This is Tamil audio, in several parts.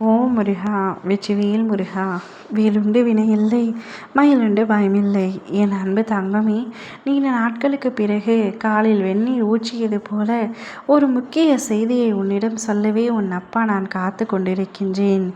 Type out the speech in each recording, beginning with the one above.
ஓம் முருகா வெற்றிவேல் முருகா வேலுண்டு வினையில்லை மயிலுண்டு பயமில்லை. என் அன்பு தங்கமே நீண்ட நாட்களுக்கு பிறகு காலில் வெந்நீர் ஊற்றியது போல ஒரு முக்கிய செய்தியை உன்னிடம் சொல்லவே உன் அப்பா நான் காத்து கொண்டிருக்கின்றேன்.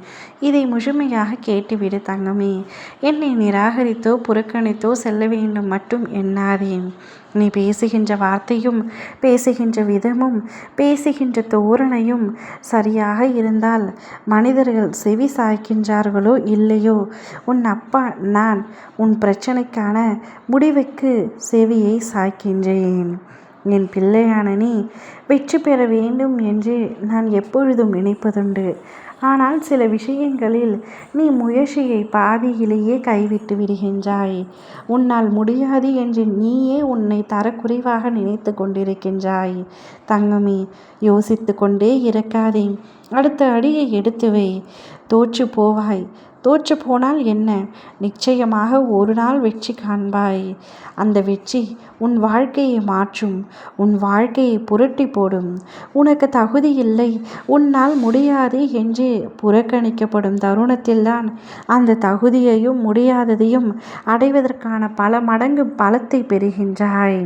இதை முழுமையாக கேட்டுவிடு தங்கமே. என்னை நிராகரித்தோ புறக்கணித்தோ செல்ல வேண்டும் மட்டும் எண்ணாதேன் நீ பேசுகின்ற வார்த்தையும் பேசுகின்ற விதமும் பேசுகின்ற தோரணையும் சரியாக இருந்தால் மனிதர்கள் செவி சாய்க்கின்றார்களோ இல்லையோ? உன் அப்பா நான் உன் பிரச்சனைக்கான முடிவுக்கு செவியை சாய்க்கின்றேன். என் பிள்ளையான நீ வெற்றி பெற வேண்டும் என்று நான் எப்பொழுதும் நினைப்பதுண்டு. ஆனால் சில விஷயங்களில் நீ முயற்சியை பாதியிலேயே கைவிட்டு விடுகின்றாய். உன்னால் முடியாது என்று நீயே உன்னை தரக்குறைவாக நினைத்து கொண்டிருக்கின்றாய். தங்கமே யோசித்து கொண்டே இருக்காதே அடுத்த அடியை எடுத்து வை. தோற்று போவாய். தோற்று போனால் என்ன? நிச்சயமாக ஒரு நாள் வெற்றி காண்பாய். அந்த வெற்றி உன் வாழ்க்கையை மாற்றும். உன் வாழ்க்கையை புரட்டி போடும். உனக்கு தகுதி இல்லை. உன்னால் முடியாது என்று புறக்கணிக்கப்படும் தருணத்தில்தான் அந்த தகுதியையும் முடியாததையும் அடைவதற்கான பல மடங்கு பலத்தை பெறுகின்றாய்.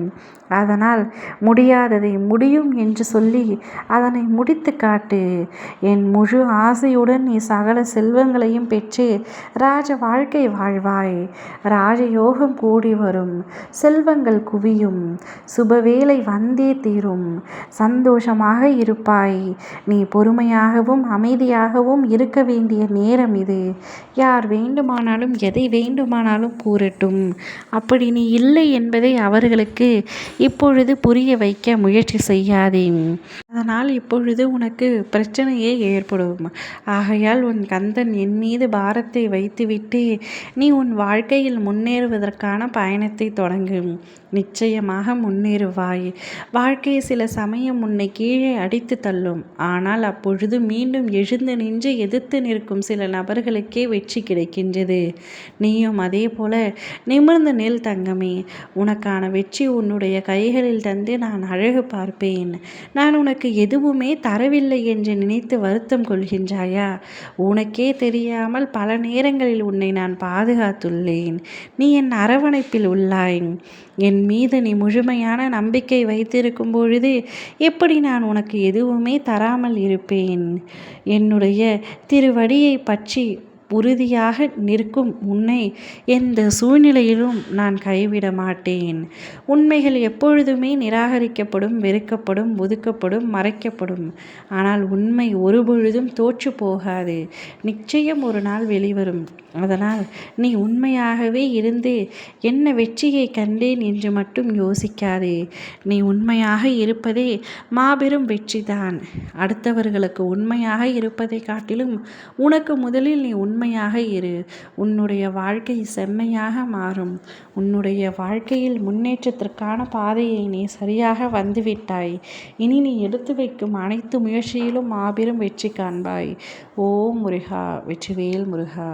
அதனால் முடியாததை முடியும் என்று சொல்லி அதனை முடித்து காட்டு. என் முழு ஆசையுடன் நீ சகல செல்வங்களையும் பெற்று ராஜ வாழ்க்கை வாழ்வாய். ராஜயோகம் கூடி வரும். செல்வங்கள் குவியும். சுபவேளை வந்தே தீரும். சந்தோஷமாக இருப்பாய். நீ பொறுமையாகவும் அமைதியாகவும் இருக்க வேண்டிய நேரம் இது. யார் வேண்டுமானாலும் எதை வேண்டுமானாலும் கூறட்டும். அப்படி நீ இல்லை என்பதை அவர்களுக்கு இப்பொழுது புரிய வைக்க முயற்சி செய்யாதே அதனால் இப்பொழுது உனக்கு பிரச்சனையே ஏற்படும். ஆகையால் உன் கந்தன் என் மீது பாரத்தை வைத்துவிட்டு நீ உன் வாழ்க்கையில் முன்னேறுவதற்கான பயணத்தை தொடங்கும் நிச்சயமாக முன்னேறுவாய். வாழ்க்கை சில சமயம் உன்னை கீழே அடித்து தள்ளும். ஆனால் அப்பொழுது மீண்டும் எழுந்து நின்று எதிர்த்து நிற்கும் சில நபர்களுக்கே வெற்றி கிடைக்கின்றது. நீயும் அதே போல நிமிர்ந்து நெல் தங்கமே. உனக்கான வெற்றி உன்னுடைய கைகளில் தந்து நான் அழகு பார்ப்பேன். நான் உனக்கு எதுவுமே தரவில்லை என்று நினைத்து வருத்தம் கொள்கின்றாயா? உனக்கே தெரியாமல் பல நேரங்களில் உன்னை நான் பாதுகாத்துள்ளேன். நீ என் அரவணைப்பில் உள்ளாய். என் மீது நீ முழுமையான நம்பிக்கை வைத்திருக்கும் பொழுது எப்படி நான் உனக்கு எதுவுமே தராமல் இருப்பேன்? என்னுடைய திருவடியை பற்றி உறுதியாக நிற்கும் உன்னை எந்த சூழ்நிலையிலும் நான் கைவிட மாட்டேன். உண்மைகள் எப்பொழுதுமே நிராகரிக்கப்படும் வெறுக்கப்படும் ஒதுக்கப்படும் மறைக்கப்படும். ஆனால் உண்மை ஒருபொழுதும் தோற்று போகாது. நிச்சயம் ஒரு நாள் வெளிவரும். அதனால் நீ உண்மையாகவே இருந்து என்ன வெற்றியை கண்டேன் என்று மட்டும் யோசிக்காதே. நீ உண்மையாக இருப்பதே மாபெரும் வெற்றிதான். அடுத்தவர்களுக்கு உண்மையாக இருப்பதை காட்டிலும் உனக்கு முதலில் நீ உண்மையாக இரு. உன்னுடைய வாழ்க்கை செம்மையாக மாறும். உன்னுடைய வாழ்க்கையில் முன்னேற்றத்திற்கான பாதையை நீ சரியாக வந்துவிட்டாய். இனி நீ எடுத்து வைக்கும் அனைத்து முயற்சியிலும் மாபெரும் வெற்றி காண்பாய். ஓ முருகா வெற்றிவேல் முருகா.